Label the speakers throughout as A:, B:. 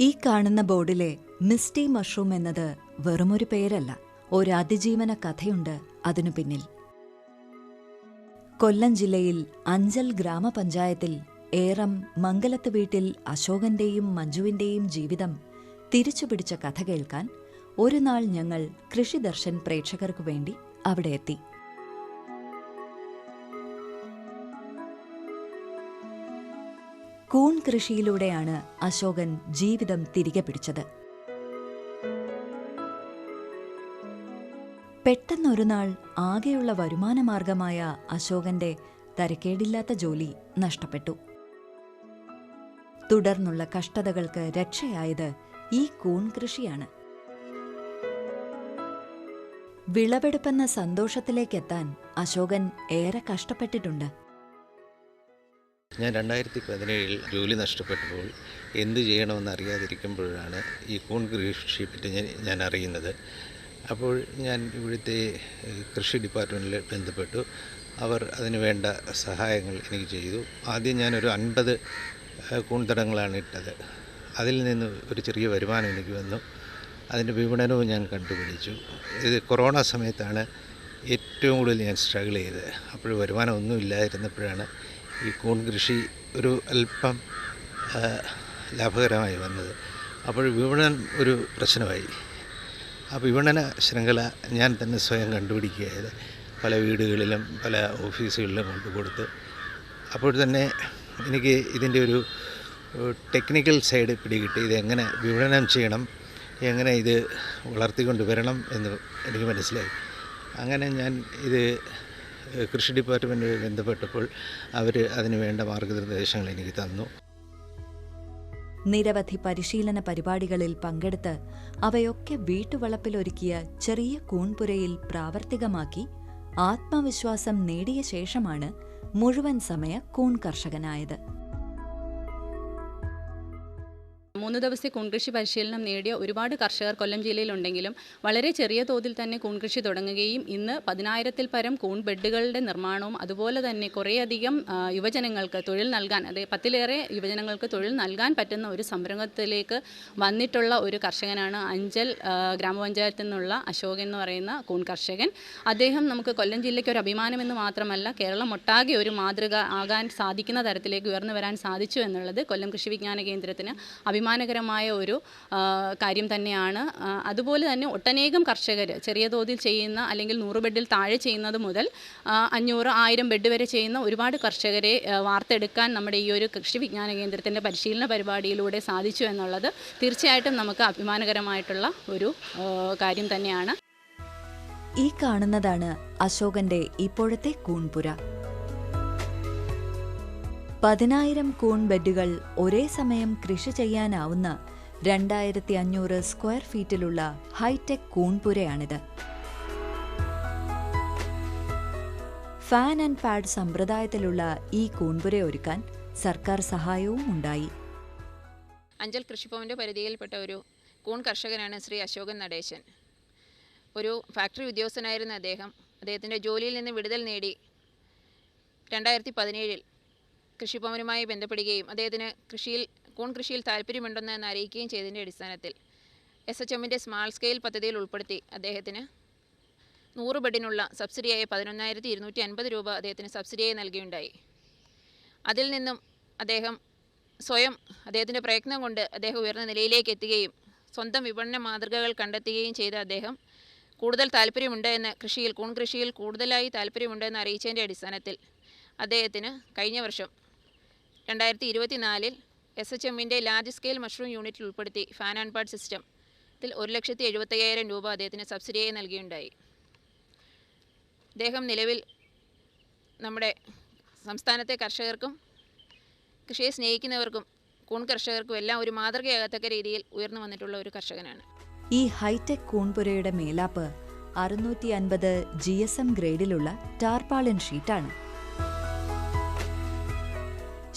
A: ഈ കാണുന്ന ബോർഡിലെ മിസ്റ്റി മഷ്റൂം എന്നത് വെറുമൊരു പേരല്ല ഒരു അതിജീവന കഥയുണ്ട് അതിനു പിന്നിൽ. കൊല്ലം ജില്ലയിൽ അഞ്ചൽ ഗ്രാമപഞ്ചായത്തിൽ ഏറം മംഗലത്ത് വീട്ടിൽ അശോകന്റെയും മഞ്ജുവിന്റെയും ജീവിതം തിരിച്ചുപിടിച്ച കഥ കേൾക്കാൻ ഒരു നാൾ ഞങ്ങൾ കൃഷിദർശൻ പ്രേക്ഷകർക്കു വേണ്ടി അവിടെ എത്തി. കൂൺ കൃഷിയിലൂടെയാണ് അശോകൻ ജീവിതം തിരികെ പിടിച്ചത്. പെട്ടെന്നൊരു നാൾ ആകെയുള്ള വരുമാനമാർഗമായ അശോകന്റെ തരക്കേടില്ലാത്ത ജോലി നഷ്ടപ്പെട്ടു. തുടർന്നുള്ള കഷ്ടതകൾക്ക് രക്ഷയായത് ഈ കൂൺ കൃഷിയാണ്. വിളവെടുപ്പെന്ന സന്തോഷത്തിലേക്കെത്താൻ അശോകൻ ഏറെ കഷ്ടപ്പെട്ടിട്ടുണ്ട്.
B: ഞാൻ രണ്ടായിരത്തി പതിനേഴിൽ ജോലി നഷ്ടപ്പെട്ടപ്പോൾ എന്ത് ചെയ്യണമെന്ന് അറിയാതിരിക്കുമ്പോഴാണ് ഈ കൂൺ പറ്റി ഞാൻ ഞാൻ അറിയുന്നത്. അപ്പോൾ ഞാൻ ഇവിടുത്തെ കൃഷി ഡിപ്പാർട്ട്മെന്റിൽ ബന്ധപ്പെട്ടു. അവർ അതിന് വേണ്ട സഹായങ്ങൾ എനിക്ക് ചെയ്തു. ആദ്യം ഞാനൊരു അൻപത് കൂൺതടങ്ങളാണ് ഇട്ടത്. അതിൽ നിന്ന് ഒരു ചെറിയ വരുമാനം എനിക്ക് വന്നു. അതിന്റെ വിപണനവും ഞാൻ കണ്ടുപിടിച്ചു. ഇത് കൊറോണ സമയത്താണ് ഏറ്റവും കൂടുതൽ ഞാൻ സ്ട്രഗിൾ ചെയ്തത്. അപ്പോൾ വരുമാനം ഒന്നും ഇല്ലാതിരുന്നപ്പോഴാണ് ഈ കൂൺ കൃഷി ഒരു അല്പം ലാഭകരമായി വന്നത്. അപ്പോൾ വിപണനം ഒരു പ്രശ്നമായി. ആ വിപണന ശൃംഖല ഞാൻ തന്നെ സ്വയം കണ്ടുപിടിക്കുകയായത് പല വീടുകളിലും പല ഓഫീസുകളിലും കൊണ്ടു കൊടുത്ത്. അപ്പോൾ തന്നെ എനിക്ക് ഇതിന്റെ ഒരു ടെക്നിക്കൽ സൈഡ് പിടികിട്ടി. ഇതെങ്ങനെ വിപണനം ചെയ്യണം എങ്ങനെ ഇത് വളർത്തിക്കൊണ്ട് വരണം എന്ന് എനിക്ക് മനസ്സിലായി. അങ്ങനെ ഞാൻ ഇത് കൃഷി ഡിപ്പാർട്ട്മെന്റുമായി ബന്ധപ്പെട്ടപ്പോൾ അവർ അതിന് വേണ്ട മാർഗനിർദ്ദേശങ്ങൾ എനിക്ക് തന്നു.
A: നിരവധി പരിശീലന പരിപാടികളിൽ പങ്കെടുത്ത് അവയൊക്കെ വീട്ടുവളപ്പിലൊരുക്കിയ ചെറിയ കൂൺപുരയിൽ പ്രാവർത്തികമാക്കി ആത്മവിശ്വാസം നേടിയ ശേഷമാണ് മുഴുവൻ സമയ കൂൺ കർഷകനായത്.
C: മൂന്ന് ദിവസത്തെ കൂൺകൃഷി പരിശീലനം നേടിയ ഒരുപാട് കർഷകർ കൊല്ലം ജില്ലയിലുണ്ടെങ്കിലും വളരെ ചെറിയ തോതിൽ തന്നെ കൂൺകൃഷി തുടങ്ങുകയും ഇന്ന് പതിനായിരത്തിൽ പരം കൂൺ ബെഡുകളുടെ നിർമ്മാണവും അതുപോലെ തന്നെ കുറേയധികം യുവജനങ്ങൾക്ക് തൊഴിൽ നൽകാൻ അതായത് പത്തിലേറെ യുവജനങ്ങൾക്ക് തൊഴിൽ നൽകാൻ പറ്റുന്ന ഒരു സംരംഭത്തിലേക്ക് വന്നിട്ടുള്ള ഒരു കർഷകനാണ് അഞ്ചൽ ഗ്രാമപഞ്ചായത്തിൽ നിന്നുള്ള അശോകൻ എന്ന് പറയുന്ന കൂൺ കർഷകൻ. അദ്ദേഹം നമുക്ക് കൊല്ലം ജില്ലയ്ക്ക് ഒരു അഭിമാനമെന്ന് മാത്രമല്ല കേരളം ഒട്ടാകെ ഒരു മാതൃക ആകാൻ സാധിക്കുന്ന തരത്തിലേക്ക് ഉയർന്നു വരാൻ സാധിച്ചു എന്നുള്ളത് കൊല്ലം കൃഷി വിജ്ഞാന കേന്ദ്രത്തിന് അഭിമാനകരമായ ഒരു കാര്യം തന്നെയാണ്. അതുപോലെ തന്നെ ഒട്ടനേകം കർഷകർ ചെറിയ തോതിൽ ചെയ്യുന്ന അല്ലെങ്കിൽ നൂറ് ബെഡിൽ താഴെ ചെയ്യുന്നത് മുതൽ അഞ്ഞൂറ് ആയിരം ബെഡ് വരെ ചെയ്യുന്ന ഒരുപാട് കർഷകരെ വാർത്തെടുക്കാൻ നമ്മുടെ ഈ ഒരു കൃഷി വിജ്ഞാന കേന്ദ്രത്തിന്റെ പരിശീലന പരിപാടിയിലൂടെ സാധിച്ചു എന്നുള്ളത് തീർച്ചയായിട്ടും നമുക്ക് അഭിമാനകരമായിട്ടുള്ള ഒരു കാര്യം തന്നെയാണ്.
A: ഈ കാണുന്നതാണ് അശോകന്റെ ഇപ്പോഴത്തെ കൂൺപുര. പതിനായിരം കൂൺ ബെഡുകൾ ഒരേ സമയം കൃഷി ചെയ്യാനാവുന്ന രണ്ടായിരത്തി അഞ്ഞൂറ് സ്ക്വയർ ഫീറ്റിലുള്ള ഹൈടെക് കൂൺപുരയാണിത് ഫാൻ ആൻഡ് പാഡ് സമ്പ്രദായത്തിലുള്ള ഈ കൂൺപുര ഒരുക്കാൻ സർക്കാർ സഹായവും ഉണ്ടായി.
D: അഞ്ചൽ കൃഷിഭവന്റെ പരിധിയിൽപ്പെട്ട ഒരു കൂൺ കർഷകനാണ് ശ്രീ അശോകൻ നടേശൻ. ഒരു ഫാക്ടറി ഉദ്യോഗസ്ഥനായിരുന്ന അദ്ദേഹം അദ്ദേഹത്തിന്റെ ജോലിയിൽ നിന്ന് വിടുതൽ നേടി രണ്ടായിരത്തി പതിനേഴിൽ കൃഷിഭവനുമായി ബന്ധപ്പെടുകയും അദ്ദേഹത്തിന് കൃഷിയിൽ കൂൺ കൃഷിയിൽ താല്പര്യമുണ്ടെന്ന് അറിയിക്കുകയും ചെയ്തതിന്റെ അടിസ്ഥാനത്തിൽ എസ് എച്ച് എമ്മിന്റെ സ്മാൾ സ്കെയിൽ പദ്ധതിയിൽ ഉൾപ്പെടുത്തി അദ്ദേഹത്തിന് നൂറ് ബെഡിനുള്ള സബ്സിഡിയായ പതിനൊന്നായിരത്തി ഇരുന്നൂറ്റി അൻപത് രൂപ അദ്ദേഹത്തിന് സബ്സിഡിയായി നൽകിയുണ്ടായി അതിൽ നിന്നും അദ്ദേഹം സ്വയം അദ്ദേഹത്തിന്റെ പ്രയത്നം കൊണ്ട് അദ്ദേഹം ഉയർന്ന നിലയിലേക്ക് എത്തുകയും സ്വന്തം വിപണന മാതൃകകൾ കണ്ടെത്തുകയും ചെയ്ത അദ്ദേഹം കൂടുതൽ താല്പര്യമുണ്ട് എന്ന് കൃഷിയിൽ കൂൺ കൃഷിയിൽ കൂടുതലായി താല്പര്യമുണ്ടെന്ന് അറിയിച്ചതിന്റെ അടിസ്ഥാനത്തിൽ അദ്ദേഹത്തിന് കഴിഞ്ഞ വർഷം രണ്ടായിരത്തി ഇരുപത്തിനാലിൽ എസ് എച്ച് എമ്മിന്റെ ലാർജ് സ്കെയിൽ മഷ്റൂം യൂണിറ്റിൽ ഉൾപ്പെടുത്തി ഫാൻ ആൻഡ് പാർട്ട് സിസ്റ്റം ഇതിൽ ഒരു ലക്ഷത്തി എഴുപത്തയ്യായിരം രൂപ അദ്ദേഹത്തിന് സബ്സിഡിയായി നൽകിയുണ്ടായി. അദ്ദേഹം നിലവിൽ നമ്മുടെ സംസ്ഥാനത്തെ കർഷകർക്കും കൃഷിയെ സ്നേഹിക്കുന്നവർക്കും കൂൺ കർഷകർക്കും എല്ലാം ഒരു മാതൃകയാകത്തക്ക രീതിയിൽ ഉയർന്നു വന്നിട്ടുള്ള ഒരു കർഷകനാണ്.
A: ഈ ഹൈടെക് കൂൺപുരയുടെ മേലാപ്പ് അറുന്നൂറ്റി അൻപത് ജി എസ് എം ഗ്രേഡിലുള്ള ടാർപാളിൻ ഷീറ്റാണ്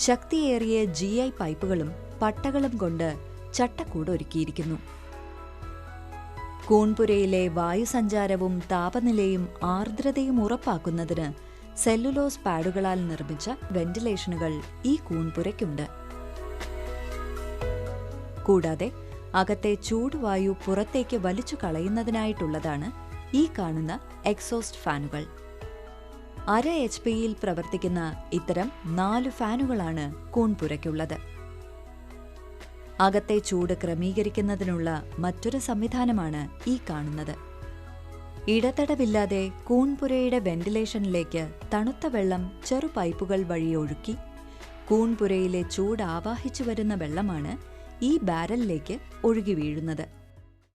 A: ശക്തിയേറിയ ജി ഐ പൈപ്പുകളും പട്ടകളും കൊണ്ട് ചട്ടക്കൂട് ഒരുക്കിയിരിക്കുന്നു കൂൺപുരയിലെ വായുസഞ്ചാരവും താപനിലയും ആർദ്രതയും ഉറപ്പാക്കുന്നതിന് സെല്ലുലോസ് പാഡുകളാൽ നിർമ്മിച്ച വെന്റിലേഷനുകൾ ഈ കൂൺപുരയ്ക്കുണ്ട്. കൂടാതെ അകത്തെ ചൂടുവായു പുറത്തേക്ക് വലിച്ചു കളയുന്നതിനായിട്ടുള്ളതാണ് ഈ കാണുന്ന എക്സോസ്റ്റ് ഫാനുകൾ. അര എച്ച് പിയിൽ പ്രവർത്തിക്കുന്ന ഇത്തരം നാല് ഫാനുകളാണ് കൂൺപുരയ്ക്കുള്ളത്. അകത്തെ ചൂട് ക്രമീകരിക്കുന്നതിനുള്ള മറ്റൊരു സംവിധാനമാണ് ഈ കാണുന്നത്. ഇടതടവില്ലാതെ കൂൺപുരയുടെ വെന്റിലേഷനിലേക്ക് തണുത്ത വെള്ളം ചെറു പൈപ്പുകൾ വഴി ഒഴുക്കി കൂൺപുരയിലെ ചൂട് ആവാഹിച്ചു വരുന്ന വെള്ളമാണ് ഈ ബാരലിലേക്ക് ഒഴുകി വീഴുന്നത്.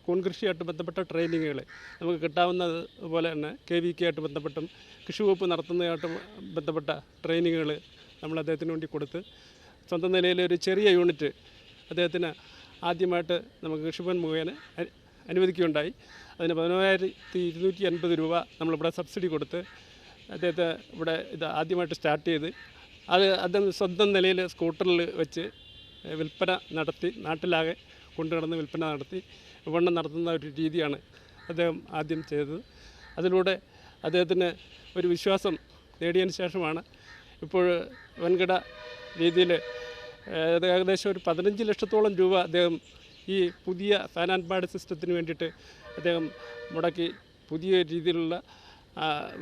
E: കൂൺ കൃഷിയായിട്ട് ബന്ധപ്പെട്ട ട്രെയിനിങ്ങുകൾ നമുക്ക് കിട്ടാവുന്നത് പോലെ തന്നെ കെ വി കെ ആയിട്ട് ബന്ധപ്പെട്ടും കൃഷി വകുപ്പ് നടത്തുന്നതായിട്ട് ബന്ധപ്പെട്ട ട്രെയിനിങ്ങുകൾ നമ്മൾ അദ്ദേഹത്തിന് വേണ്ടി കൊടുത്ത് സ്വന്തം നിലയിൽ ഒരു ചെറിയ യൂണിറ്റ് അദ്ദേഹത്തിന് ആദ്യമായിട്ട് നമുക്ക് കൃഷിഭവൻ മുഖേന അനുവദിക്കുകയുണ്ടായി. അതിന് പതിനോരായിരത്തി ഇരുന്നൂറ്റി അൻപത് രൂപ നമ്മളിവിടെ സബ്സിഡി കൊടുത്ത് അദ്ദേഹത്തെ ഇവിടെ ഇത് ആദ്യമായിട്ട് സ്റ്റാർട്ട് ചെയ്ത് അത് അദ്ദേഹം സ്വന്തം നിലയിൽ സ്കൂട്ടറിൽ വെച്ച് വിൽപ്പന നടത്തി നാട്ടിലാകെ കൊണ്ടുനടന്ന് വിൽപ്പന നടത്തി വിപണനം നടത്തുന്ന ഒരു രീതിയാണ് അദ്ദേഹം ആദ്യം ചെയ്തത്. അതിലൂടെ അദ്ദേഹത്തിന് ഒരു വിശ്വാസം നേടിയതിന് ശേഷമാണ് ഇപ്പോൾ വൻകിട രീതിയിൽ ഏകദേശം ഒരു പതിനഞ്ച് ലക്ഷത്തോളം രൂപ അദ്ദേഹം ഈ പുതിയ ഫാൻ ആൻഡ് പാഡ് സിസ്റ്റത്തിന് വേണ്ടിയിട്ട് അദ്ദേഹം മുടക്കി പുതിയ രീതിയിലുള്ള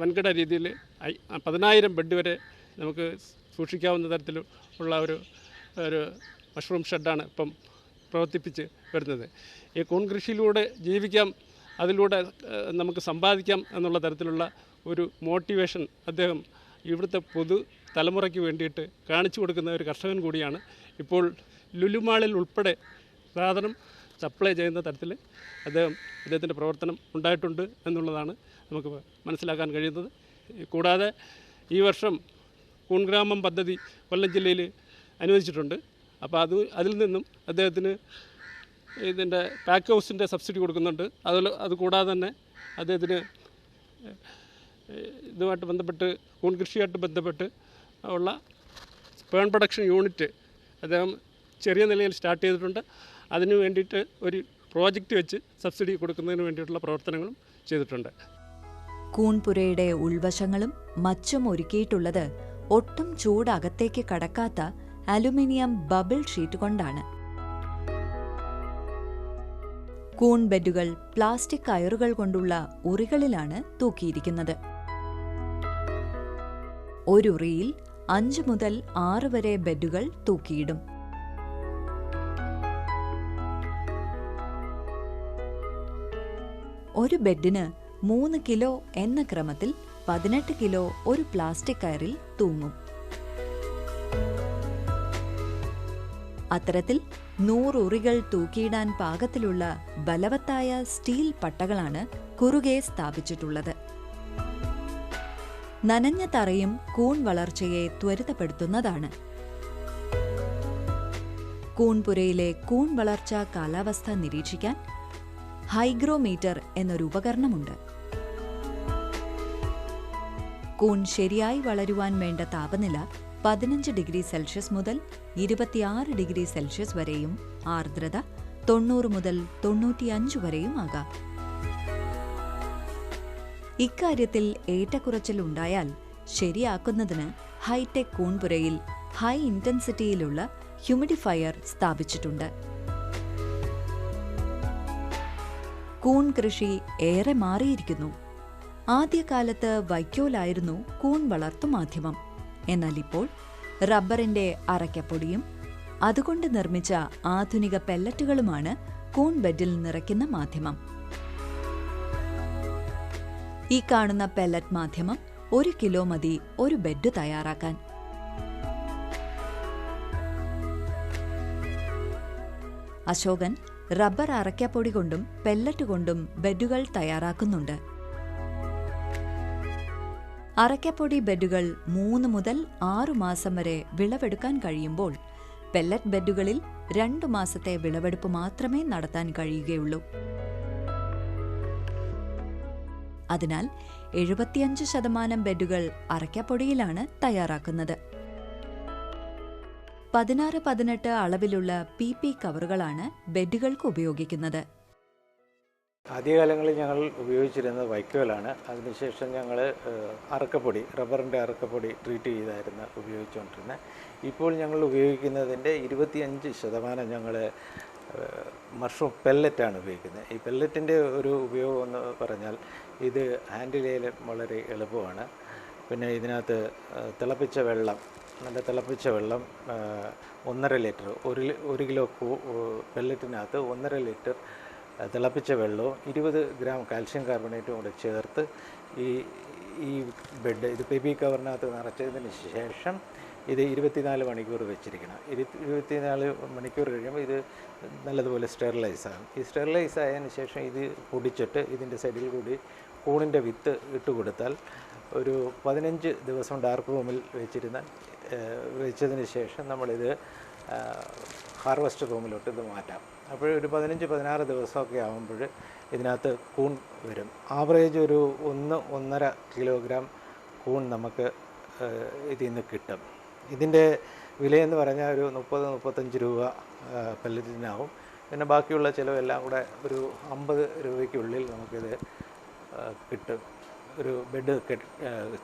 E: വൻകിട രീതിയിൽ പതിനായിരം ബെഡ് വരെ നമുക്ക് സൂക്ഷിക്കാവുന്ന തരത്തിൽ ഉള്ള ഒരു ഒരു മഷ്റൂം ഷെഡാണ് ഇപ്പം പ്രവർത്തിപ്പിച്ച് വരുന്നത്. ഈ കൂൺ കൃഷിയിലൂടെ ജീവിക്കാം അതിലൂടെ നമുക്ക് സമ്പാദിക്കാം എന്നുള്ള തരത്തിലുള്ള ഒരു മോട്ടിവേഷൻ അദ്ദേഹം ഇവിടുത്തെ പൊതു തലമുറയ്ക്ക് വേണ്ടിയിട്ട് കാണിച്ചു കൊടുക്കുന്ന ഒരു കർഷകൻ കൂടിയാണ്. ഇപ്പോൾ ലുലുമാളിൽ ഉൾപ്പെടെ സാധനം സപ്ലൈ ചെയ്യുന്ന തരത്തിൽ അദ്ദേഹം അദ്ദേഹത്തിന്റെ പ്രവർത്തനം ഉണ്ടായിട്ടുണ്ട് എന്നുള്ളതാണ് നമുക്ക് മനസ്സിലാക്കാൻ കഴിയുന്നത്. കൂടാതെ ഈ വർഷം കൂൺഗ്രാമം പദ്ധതി കൊല്ലം ജില്ലയിൽ അനുവദിച്ചിട്ടുണ്ട്. അപ്പോൾ അത് അതിൽ നിന്നും അദ്ദേഹത്തിന് ഇതിന്റെ പാക്ക് ഹൗസിന്റെ സബ്സിഡി കൊടുക്കുന്നുണ്ട്. അതിൽ അത് കൂടാതെ തന്നെ അദ്ദേഹത്തിന് ഇതുമായിട്ട് ബന്ധപ്പെട്ട് കൂൺ കൃഷിയായിട്ട് ബന്ധപ്പെട്ട് ഉള്ള സ്പേൺ പ്രൊഡക്ഷൻ യൂണിറ്റ് അദ്ദേഹം ചെറിയ നിലയിൽ സ്റ്റാർട്ട് ചെയ്തിട്ടുണ്ട്. അതിന് വേണ്ടിയിട്ട് ഒരു പ്രോജക്റ്റ് വെച്ച് സബ്സിഡി കൊടുക്കുന്നതിന് വേണ്ടിയിട്ടുള്ള പ്രവർത്തനങ്ങളും ചെയ്തിട്ടുണ്ട്.
A: കൂൺപുരയുടെ ഉൾവശങ്ങളും മച്ചും ഒരുക്കിയിട്ടുള്ളത് ഒട്ടും ചൂടകത്തേക്ക് കടക്കാത്ത അലുമിനിയം ബബിൾ ഷീറ്റ് കൊണ്ടാണ്. കൂൺ ബെഡുകൾ പ്ലാസ്റ്റിക് കയറുകൾ കൊണ്ടുള്ള ഉറികളിലാണ് തൂക്കിയിരിക്കുന്നത്. ഒരുറിയിൽ അഞ്ചു മുതൽ ആറ് വരെ ബെഡുകൾ തൂക്കിയിടും. ഒരു ബെഡിന് മൂന്ന് കിലോ എന്ന ക്രമത്തിൽ പതിനെട്ട് കിലോ ഒരു പ്ലാസ്റ്റിക് കയറിൽ തൂങ്ങും. അത്തരത്തിൽ നൂറുറികൾ തൂക്കിയിടാൻ പാകത്തിലുള്ള ബലവത്തായ സ്റ്റീൽ പട്ടകളാണ് കുറുകെ സ്ഥാപിച്ചിട്ടുള്ളത്. നനഞ്ഞ തറയും കൂൺ വളർച്ചയെ ത്വരിതപ്പെടുത്തുന്നതാണ്. കൂൺപുരയിലെ കൂൺ വളർച്ച കാലാവസ്ഥ നിരീക്ഷിക്കാൻ ഹൈഗ്രോമീറ്റർ എന്നൊരു ഉപകരണമുണ്ട്. കൂൺ ശരിയായി വളരുവാൻ വേണ്ട താപനില പതിനഞ്ച് ഡിഗ്രി സെൽഷ്യസ് മുതൽ ഇരുപത്തിയാറ് ഡിഗ്രി സെൽഷ്യസ് വരെയും ആർദ്രത തൊണ്ണൂറ് മുതൽ തൊണ്ണൂറ്റിയഞ്ച് വരെയും ആകാം. ഇക്കാര്യത്തിൽ ഏറ്റക്കുറച്ചിൽ ഉണ്ടായാൽ ശരിയാക്കുന്നതിന് ഹൈടെക് കൂൺപുരയിൽ ഹൈ ഇന്റൻസിറ്റിയിലുള്ള ഹ്യൂമിഡിഫയർ സ്ഥാപിച്ചിട്ടുണ്ട്. കൂൺ കൃഷി ഏറെ മാറിയിരിക്കുന്നു. ആദ്യകാലത്ത് വൈക്കോലായിരുന്നു കൂൺ വളർത്തുമാധ്യമം എന്നാൽ ഇപ്പോൾ റബ്ബറിന്റെ അറയ്ക്കപ്പൊടിയും അതുകൊണ്ട് നിർമ്മിച്ച ആധുനിക പെല്ലറ്റുകളുമാണ് കൂൺ ബെഡിൽ നിറയ്ക്കുന്ന മാധ്യമം. ഈ കാണുന്ന പെല്ലറ്റ് മാധ്യമം ഒരു കിലോ മതി ഒരു ബെഡ് തയ്യാറാക്കാൻ. അശോകൻ റബ്ബർ അറയ്ക്കപ്പൊടി കൊണ്ടും പെല്ലറ്റ് കൊണ്ടും ബെഡുകൾ തയ്യാറാക്കുന്നുണ്ട്. അറയ്ക്കപ്പൊടി ബെഡുകൾ മൂന്ന് മുതൽ ആറു മാസം വരെ വിളവെടുക്കാൻ കഴിയുമ്പോൾ പെല്ലറ്റ് ബെഡുകളിൽ രണ്ടു മാസത്തെ വിളവെടുപ്പ് മാത്രമേ നടത്താൻ കഴിയുകയുള്ളൂ. അതിനാൽ എഴുപത്തിയഞ്ച് ശതമാനം ബെഡുകൾ അറയ്ക്കപ്പൊടിയിലാണ് തയ്യാറാക്കുന്നത്. പതിനാറ് പതിനെട്ട് അളവിലുള്ള പി പി കവറുകളാണ് ബെഡുകൾക്ക് ഉപയോഗിക്കുന്നത്.
B: ആദ്യകാലങ്ങളിൽ ഞങ്ങൾ ഉപയോഗിച്ചിരുന്നത് വൈക്കോലാണ്. അതിനുശേഷം ഞങ്ങൾ അറക്കപ്പൊടി റബ്ബറിന്റെ അറക്കപ്പൊടി ട്രീറ്റ് ചെയ്തായിരുന്നു ഉപയോഗിച്ചുകൊണ്ടിരുന്നത്. ഇപ്പോൾ ഞങ്ങൾ ഉപയോഗിക്കുന്നതിന്റെ ഇരുപത്തിയഞ്ച് ശതമാനം ഞങ്ങൾ മഷ്റൂം പെല്ലറ്റാണ് ഉപയോഗിക്കുന്നത്. ഈ പെല്ലറ്റിന്റെ ഒരു ഉപയോഗം എന്ന് പറഞ്ഞാൽ ഇത് ഹാൻഡിൽ ചെയ്യാൻ വളരെ എളുപ്പമാണ്. പിന്നെ ഇതിനകത്ത് തിളപ്പിച്ച വെള്ളം നല്ല തിളപ്പിച്ച വെള്ളം ഒന്നര ലിറ്റർ ഒരു ഒരു കിലോ പെല്ലറ്റിനകത്ത് ഒന്നര ലിറ്റർ തിളപ്പിച്ച വെള്ളവും ഇരുപത് ഗ്രാം കാൽഷ്യം കാർബണേറ്റും കൂടെ ചേർത്ത് ഈ ഈ ബെഡ് ഇത് ബേബി കവറിനകത്ത് നിറച്ചതിന് ശേഷം ഇത് ഇരുപത്തിനാല് മണിക്കൂർ വെച്ചിരിക്കണം. ഇരു ഇരുപത്തിനാല് മണിക്കൂർ കഴിയുമ്പോൾ ഇത് നല്ലതുപോലെ സ്റ്റെറിലൈസ് ആകും ഈ സ്റ്റെറിലൈസ് ആയതിനു ശേഷം ഇത് പൊടിച്ചിട്ട് ഇതിന്റെ സൈഡിൽ കൂടി കൂണിന്റെ വിത്ത് ഇട്ട് കൊടുത്താൽ ഒരു പതിനഞ്ച് ദിവസം ഡാർക്ക് റൂമിൽ വെച്ചിരുന്ന വെച്ചതിന് ശേഷം നമ്മളിത് ഹാർവസ്റ്റ് റൂമിലോട്ട് ഇത് മാറ്റാം. അപ്പോൾ ഒരു പതിനഞ്ച് പതിനാറ് ദിവസമൊക്കെ ആകുമ്പോൾ ഇതിനകത്ത് കൂൺ വരും. ആവറേജ് ഒരു ഒന്ന് ഒന്നര കിലോഗ്രാം കൂൺ നമുക്ക് ഇതിൽ നിന്ന് കിട്ടും. ഇതിന്റെ വിലയെന്ന് പറഞ്ഞാൽ ഒരു മുപ്പത് മുപ്പത്തഞ്ച് രൂപ പല്ലറ്റിനാവും. പിന്നെ ബാക്കിയുള്ള ചിലവെല്ലാം കൂടെ ഒരു അമ്പത് രൂപയ്ക്കുള്ളിൽ നമുക്കിത് കിട്ടും. ഒരു ബെഡ്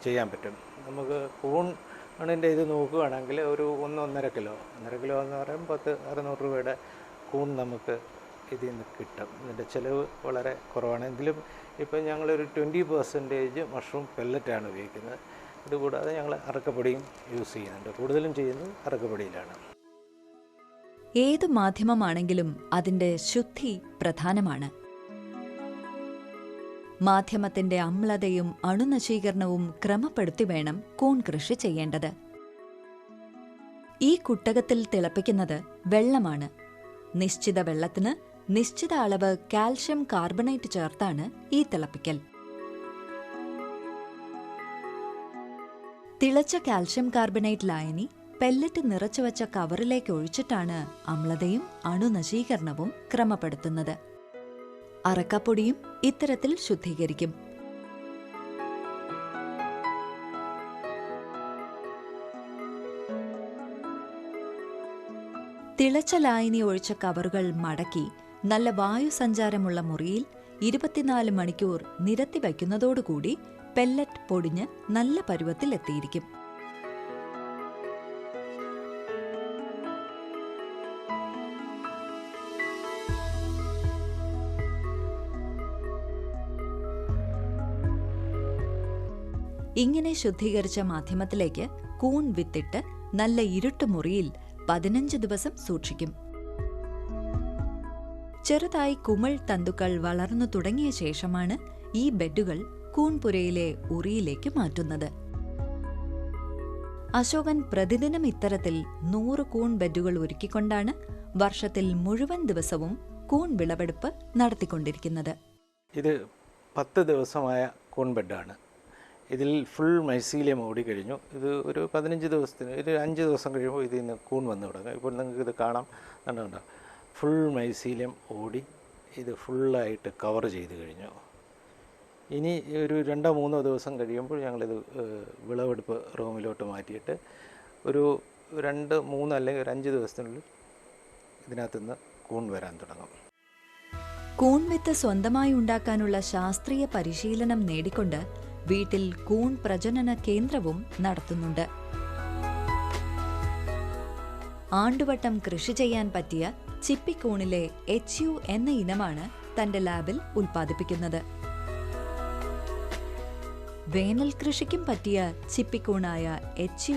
B: ചെയ്യാൻ പറ്റും. നമുക്ക് കൂൺ ണിന്റെ ഇത് നോക്കുകയാണെങ്കിൽ ഒരു ഒന്ന് ഒന്നര കിലോ. ഒന്നര കിലോ എന്ന് പറയുമ്പോൾ പത്ത് അറുന്നൂറ് രൂപയുടെ കൂൺ നമുക്ക് ഇതിൽ നിന്ന് കിട്ടും. ഇതിന്റെ ചിലവ് വളരെ കുറവാണ്. എങ്കിലും ഇപ്പം ഞങ്ങളൊരു ട്വന്റി പെർസെന്റേജ് മഷ്റൂം പെല്ലറ്റാണ് ഉപയോഗിക്കുന്നത്. ഇതുകൂടാതെ ഞങ്ങൾ അറക്കപ്പൊടിയും യൂസ് ചെയ്യുന്നുണ്ട്. കൂടുതലും ചെയ്യുന്നത് അറക്കപ്പൊടിയിലാണ്.
A: ഏത് മാധ്യമമാണെങ്കിലും അതിന്റെ ശുദ്ധി പ്രധാനമാണ്. മാധ്യമത്തിന്റെ അമ്ലതയും അണുനശീകരണവും ക്രമപ്പെടുത്തി വേണം കൂൺ കൃഷി ചെയ്യേണ്ടത്. ഈ കുട്ടകത്തിൽ തിളപ്പിക്കുന്നത് വെള്ളമാണ്. നിശ്ചിത വെള്ളത്തിന് നിശ്ചിത അളവ് കാൽഷ്യം കാർബണേറ്റ് ചേർത്താണ് ഈ തിളപ്പിക്കൽ. തിളച്ച കാൽഷ്യം കാർബണേറ്റ് ലായനി പെല്ലറ്റ് നിറച്ചുവച്ച കവറിലേക്ക് ഒഴിച്ചിട്ടാണ് അമ്ലതയും അണുനശീകരണവും ക്രമപ്പെടുത്തുന്നത്. അറക്കപ്പൊടിയും ഇത്തരത്തിൽ ശുദ്ധീകരിക്കും. തിളച്ച ലായനി ഒഴിച്ച കവറുകൾ മടക്കി നല്ല വായുസഞ്ചാരമുള്ള മുറിയിൽ ഇരുപത്തിനാല് മണിക്കൂർ നിരത്തി വയ്ക്കുന്നതോടുകൂടി പെല്ലറ്റ് പൊടിഞ്ഞ് നല്ല പരുവത്തിൽ ഇങ്ങനെ ശുദ്ധീകരിച്ച മാധ്യമത്തിലേക്ക് കൂൺ വിത്തിട്ട് നല്ല ഇരുട്ട് മുറിയിൽ പതിനഞ്ച് ദിവസം സൂക്ഷിക്കും. ചെറുതായി കുമൾ തന്തുക്കൾ വളർന്നു തുടങ്ങിയ ശേഷമാണ് ഈ ബെഡുകൾ കൂൺപുരയിലെ ഉറിയിലേക്ക് മാറ്റുന്നത്. അശോകൻ പ്രതിദിനം ഇത്തരത്തിൽ നൂറ് കൂൺ ബെഡുകൾ ഒരുക്കിക്കൊണ്ടാണ് വർഷത്തിൽ മുഴുവൻ ദിവസവും കൂൺ വിളവെടുപ്പ് നടത്തിക്കൊണ്ടിരിക്കുന്നത്.
B: ഇത് പത്ത് ദിവസമായ കൂൺ ബെഡാണ്. ഇതിൽ ഫുൾ മൈസീലിയം ഓടിക്കഴിഞ്ഞു ഇത് ഒരു പതിനഞ്ച് ദിവസത്തിന് ഒരു അഞ്ച് ദിവസം കഴിയുമ്പോൾ ഇതിൽ നിന്ന് കൂൺ വന്ന് തുടങ്ങും. ഇപ്പോൾ നിങ്ങൾക്ക് ഇത് കാണാം. കണ്ടുണ്ടോ ഫുൾ മൈസീലിയം ഓടി ഇത് ഫുള്ളായിട്ട് കവർ ചെയ്ത് കഴിഞ്ഞു. ഇനി ഒരു രണ്ടോ മൂന്നോ ദിവസം കഴിയുമ്പോൾ ഞങ്ങളിത് വിളവെടുപ്പ് റൂമിലോട്ട് മാറ്റിയിട്ട് ഒരു രണ്ട് മൂന്ന് അല്ലെങ്കിൽ ഒരു അഞ്ച് ദിവസത്തിനുള്ളിൽ ഇതിനകത്തുനിന്ന് കൂൺ വരാൻ തുടങ്ങും.
A: കൂൺ വിത്ത് സ്വന്തമായി ഉണ്ടാക്കാനുള്ള ശാസ്ത്രീയ പരിശീലനം നേടിക്കൊണ്ട് വീട്ടിൽ കൂൺ പ്രജനന കേന്ദ്രവും നടത്തുന്നുണ്ട്. ആണ്ടുവട്ടം കൃഷി ചെയ്യാൻ പറ്റിയ ചിപ്പിക്കൂണിലെ എച്ച് യു എന്ന ഇനമാണ് തന്റെ ലാബിൽ ഉൽപ്പാദിപ്പിക്കുന്നത്. വേനൽ കൃഷിക്കും പറ്റിയ ചിപ്പിക്കൂണായ എച്ച് യു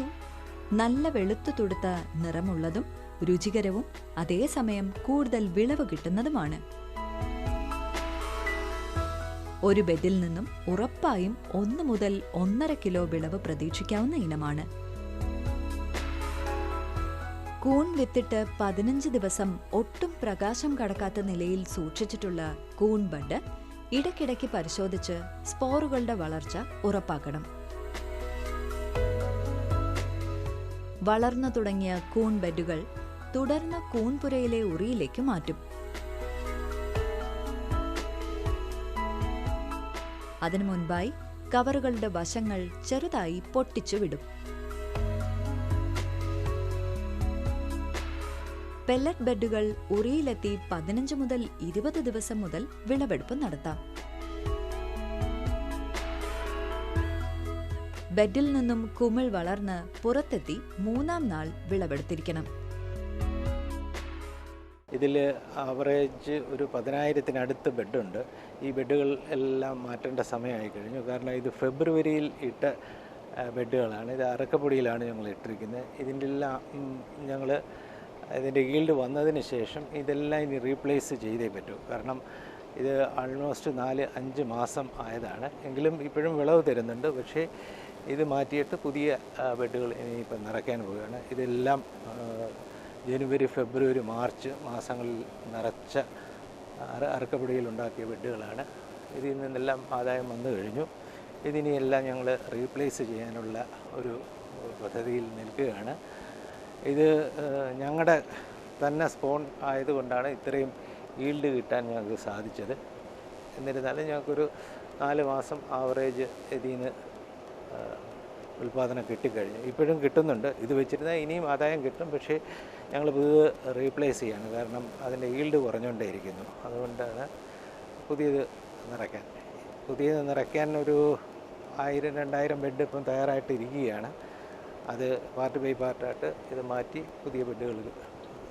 A: നല്ല വെളുത്തു തുടുത്ത നിറമുള്ളതും രുചികരവും അതേസമയം കൂടുതൽ വിളവ് കിട്ടുന്നതുമാണ്. ഒരു ബെഡിൽ നിന്നും ഉറപ്പായും ഒന്ന് മുതൽ ഒന്നര കിലോ വിളവ് പ്രതീക്ഷിക്കാവുന്ന ഇനമാണ്. കൂൺ വിത്തിട്ട് പതിനഞ്ച് ദിവസം ഒട്ടും പ്രകാശം കടക്കാത്ത നിലയിൽ സൂക്ഷിച്ചിട്ടുള്ള കൂൺ ബഡ് ഇടയ്ക്കിടയ്ക്ക് പരിശോധിച്ച് സ്പോറുകളുടെ വളർച്ച ഉറപ്പാക്കണം. വളർന്നു തുടങ്ങിയ കൂൺ ബെഡുകൾ തുടർന്ന് കൂൺപുരയിലെ ഉറിയിലേക്ക് മാറ്റും. അതിനു മുൻപായി കവറുകളുടെ വശങ്ങൾ ചെറുതായി പൊട്ടിച്ചു വിടും. പെല്ലറ്റ് ബെഡുകൾ ഉറിയിലെത്തി പതിനഞ്ച് മുതൽ ഇരുപത് ദിവസം മുതൽ വിളവെടുപ്പ് നടത്താം. ബെഡിൽ നിന്നും കുമിൾ വളർന്ന് പുറത്തെത്തി മൂന്നാം നാൾ വിളവെടുത്തിരിക്കണം.
B: ഇതിൽ ആവറേജ് ഒരു പതിനായിരത്തിനടുത്ത് ബെഡുണ്ട്. ഈ ബെഡുകൾ എല്ലാം മാറ്റേണ്ട സമയമായി കഴിഞ്ഞു കാരണം ഇത് ഫെബ്രുവരിയിൽ ഇട്ട ബെഡുകളാണ്. ഇത് അറക്കപ്പൊടിയിലാണ് ഞങ്ങൾ ഇട്ടിരിക്കുന്നത്. ഇതിന്റെ എല്ലാം ഞങ്ങൾ ഇതിന്റെ ഈൽഡ് വന്നതിന് ശേഷം ഇതെല്ലാം ഇനി റീപ്ലേസ് ചെയ്തേ പറ്റൂ. കാരണം ഇത് ആൾമോസ്റ്റ് നാല് അഞ്ച് മാസം ആയതാണ്. എങ്കിലും ഇപ്പോഴും വിളവ് തരുന്നുണ്ട്. പക്ഷേ ഇത് മാറ്റിയിട്ട് പുതിയ ബെഡുകൾ ഇനിയിപ്പോൾ നിറയ്ക്കാൻ പോവുകയാണ്. ഇതെല്ലാം ജനുവരി ഫെബ്രുവരി മാർച്ച് മാസങ്ങളിൽ നിറച്ച അറക്കപ്പൊടിയിൽ ഉണ്ടാക്കിയ ബെഡുകളാണ്. ഇതിൽ നിന്നെല്ലാം ആദായം വന്നു കഴിഞ്ഞു. ഇതിനെയെല്ലാം ഞങ്ങൾ റീപ്ലേസ് ചെയ്യാനുള്ള ഒരു പദ്ധതിയിൽ നിൽക്കുകയാണ്. ഇത് ഞങ്ങളുടെ തന്നെ സ്പോൺ ആയതുകൊണ്ടാണ് ഇത്രയും ഈൽഡ് കിട്ടാൻ ഞങ്ങൾക്ക് സാധിച്ചത്. എന്നിരുന്നാലും ഞങ്ങൾക്കൊരു നാല് മാസം ആവറേജ് ഇതിൽ നിന്ന് ഉൽപ്പാദനം കിട്ടിക്കഴിഞ്ഞു. ഇപ്പോഴും കിട്ടുന്നുണ്ട്. ഇത് വെച്ചിരുന്നാൽ ഇനിയും ആദായം കിട്ടും. പക്ഷേ ഞങ്ങൾ പുതിയത് റീപ്ലേസ് ചെയ്യാണ്. കാരണം അതിന്റെ ഈൽഡ് കുറഞ്ഞുകൊണ്ടേയിരിക്കുന്നു. അതുകൊണ്ടാണ് പുതിയത് നിറയ്ക്കാൻ. പുതിയത് നിറയ്ക്കാൻ ഒരു ആയിരം രണ്ടായിരം ബെഡ് ഇപ്പം തയ്യാറായിട്ടിരിക്കുകയാണ്. അത് പാർട്ട് ബൈ പാർട്ടായിട്ട് ഇത് മാറ്റി പുതിയ ബെഡുകൾ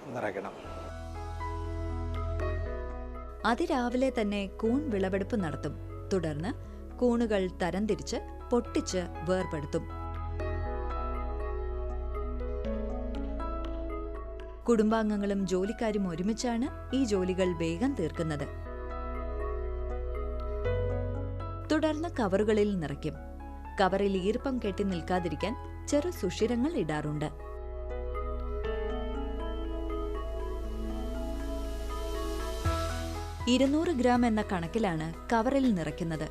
B: നിറയ്ക്കണം.
A: അതിരാവിലെ തന്നെ കൂൺ വിളവെടുപ്പ് നടത്തും. തുടർന്ന് കൂണുകൾ തരംതിരിച്ച് പൊട്ടിച്ച് വേർപെടുത്തും. കുടുംബാംഗങ്ങളും ജോലിക്കാരും ഒരുമിച്ചാണ് ഈ ജോലികൾ വേഗം തീർക്കുന്നത്. തുടർന്ന് കവറുകളിൽ നിറയ്ക്കും. കവറിൽ ഈർപ്പം കെട്ടി നിൽക്കാതിരിക്കാൻ ചെറു സുഷിരങ്ങൾ ഇടാറുണ്ട്. ഇരുന്നൂറ് ഗ്രാം എന്ന കണക്കിലാണ് കവറിൽ നിറയ്ക്കുന്നത്.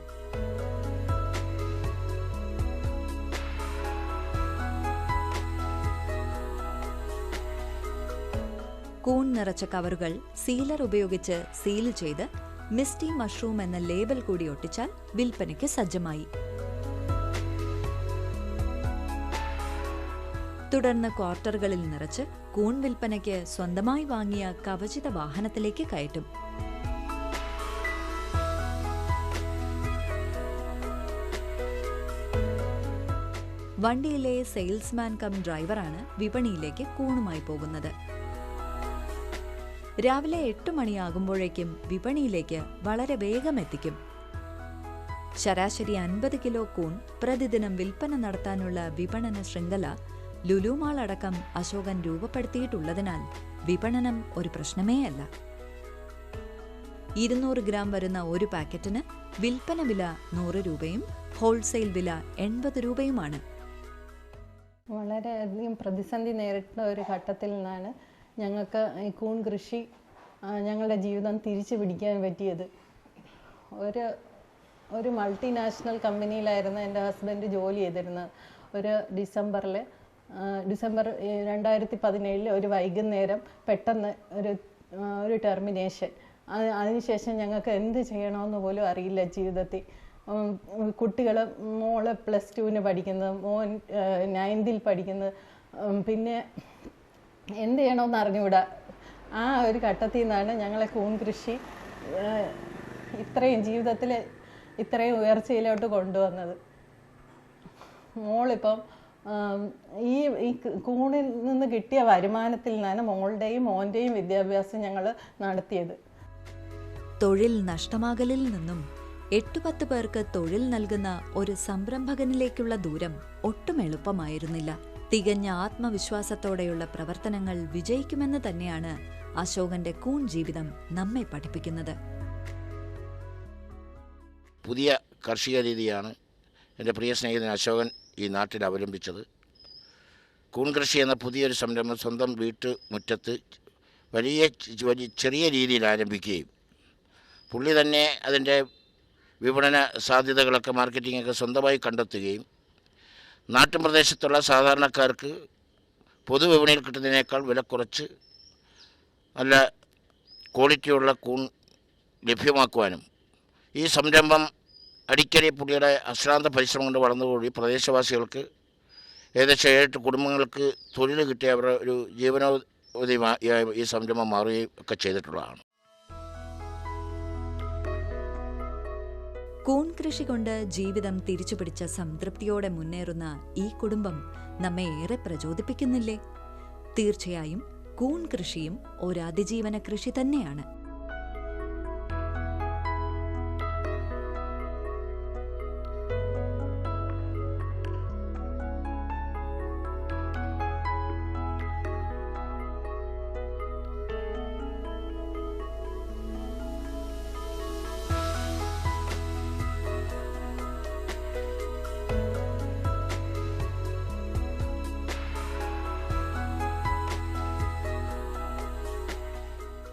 A: കൂൺ നിറച്ച കവറുകൾ സീലർ ഉപയോഗിച്ച് സീൽ ചെയ്ത് മിസ്റ്റി മഷ്റൂം എന്ന ലേബൽ കൂടി ഒട്ടിച്ചാൽ വിൽപ്പനയ്ക്ക് സജ്ജമായി. തുടർന്ന് ക്വാർട്ടറുകളിൽ നിറച്ച് കൂൺ വിൽപ്പനയ്ക്ക് സ്വന്തമായി വാങ്ങിയ കവചിത വാഹനത്തിലേക്ക് കയറ്റും. വണ്ടിയിലെ സെയിൽസ്മാൻ കം ഡ്രൈവറാണ് വിപണിയിലേക്ക് കൂണുമായി പോകുന്നത്. രാവിലെ എട്ട് മണിയാകുമ്പോഴേക്കും വിപണിയിലേക്ക് വളരെ വേഗം എത്തിക്കും ശരാശരി അൻപത് കിലോ കൂൺ പ്രതിദിനം വിൽപ്പന നടത്താനുള്ള വിപണന ശൃംഖല ലുലുമാൾ അടക്കം അശോകൻ രൂപപ്പെടുത്തിയിട്ടുള്ളതിനാൽ വിപണനം ഒരു പ്രശ്നമേ അല്ല. ഇരുന്നൂറ് ഗ്രാം വരുന്ന ഒരു പാക്കറ്റിന് വിൽപ്പന വില നൂറ് രൂപയും ഹോൾസെയിൽ വില എൺപത് രൂപയുമാണ്.
F: വളരെയധികം പ്രതിസന്ധി നേരിട്ട ഒരു ഘട്ടത്തിൽ നിന്നാണ് ഞങ്ങൾക്ക് ഈ കൂൺ കൃഷി ഞങ്ങളുടെ ജീവിതം തിരിച്ചു പിടിക്കാൻ പറ്റിയത്. ഒരു ഒരു മൾട്ടിനാഷണൽ കമ്പനിയിലായിരുന്നു എന്റെ ഹസ്ബൻഡ് ജോലി ചെയ്തിരുന്നത്. ഒരു ഡിസംബറിൽ ഡിസംബർ രണ്ടായിരത്തി പതിനേഴിൽ ഒരു വൈകുന്നേരം പെട്ടെന്ന് ഒരു ഒരു ടെർമിനേഷൻ അതിനുശേഷം ഞങ്ങൾക്ക് എന്ത് ചെയ്യണമെന്ന് പോലും അറിയില്ല ജീവിതത്തിൽ. കുട്ടികൾ മോൾ പ്ലസ് ടുവിന് പഠിക്കുന്നത് മോൻ നയൻതിൽ പഠിക്കുന്നത്. പിന്നെ എന്ത് ചെയ്യണമെന്ന് അറിഞ്ഞുകൂടാ ആ ഒരു ഘട്ടത്തിൽ നിന്നാണ് ഞങ്ങളെ കൂൺ കൃഷി ഇത്രയും ജീവിതത്തിൽ ഇത്രയും ഉയർച്ചയിലോട്ട് കൊണ്ടുവന്നത്. മോളിപ്പം ഈ ഈ കൂണിൽ നിന്ന് കിട്ടിയ വരുമാനത്തിൽ നിന്നാണ് മോളുടെയും മോന്റെയും വിദ്യാഭ്യാസം ഞങ്ങൾ നടത്തിയത്.
A: തൊഴിൽ നഷ്ടമാകലിൽ നിന്നും എട്ടു പത്ത് പേർക്ക് തൊഴിൽ നൽകുന്ന ഒരു സംരംഭകനിലേക്കുള്ള ദൂരം ഒട്ടും എളുപ്പമായിരുന്നില്ല. തികഞ്ഞ ആത്മവിശ്വാസത്തോടെയുള്ള പ്രവർത്തനങ്ങൾ വിജയിക്കുമെന്ന് തന്നെയാണ് അശോകന്റെ കൂൺ ജീവിതം നമ്മെ പഠിപ്പിക്കുന്നത്.
G: പുതിയ കാർഷിക രീതിയാണ് എന്റെ പ്രിയ സ്നേഹിതൻ അശോകൻ ഈ നാട്ടിൽ അവലംബിച്ചത്. കൂൺ കൃഷി എന്ന പുതിയൊരു സംരംഭം സ്വന്തം വീട്ടുമുറ്റത്ത് വലിയ വലിയ ചെറിയ രീതിയിൽ ആരംഭിക്കുകയും പുള്ളി തന്നെ അതിന്റെ വിപണന സാധ്യതകളൊക്കെ മാർക്കറ്റിങ്ങൊക്കെ സ്വന്തമായി കണ്ടെത്തുകയും നാട്ടുപ്രദേശത്തുള്ള സാധാരണക്കാർക്ക് പൊതുവിപണിയിൽ കിട്ടുന്നതിനേക്കാൾ വില കുറച്ച് നല്ല ക്വാളിറ്റിയുള്ള കൂൺ ലഭ്യമാക്കുവാനും ഈ സംരംഭം അടിക്കടി പുള്ളിയുടെ അശ്രാന്ത പരിശ്രമം കൊണ്ട് വളർന്നുകൂടി പ്രദേശവാസികൾക്ക് ഏകദേശം ഏഴെട്ട് കുടുംബങ്ങൾക്ക് തൊഴിൽ കിട്ടിയ അവരുടെ ഒരു ഈ- ഈ സംരംഭം മാറുകയും ഒക്കെ ചെയ്തിട്ടുള്ളതാണ്.
A: കൂൺ കൃഷി കൊണ്ട് ജീവിതം തിരിച്ചു പിടിച്ച സംതൃപ്തിയോടെ മുന്നേറുന്ന ഈ കുടുംബം നമ്മെ ഏറെ പ്രചോദിപ്പിക്കുന്നില്ലേ? തീർച്ചയായും കൂൺ കൃഷിയും ഒരു അതിജീവന കൃഷി തന്നെയാണ്.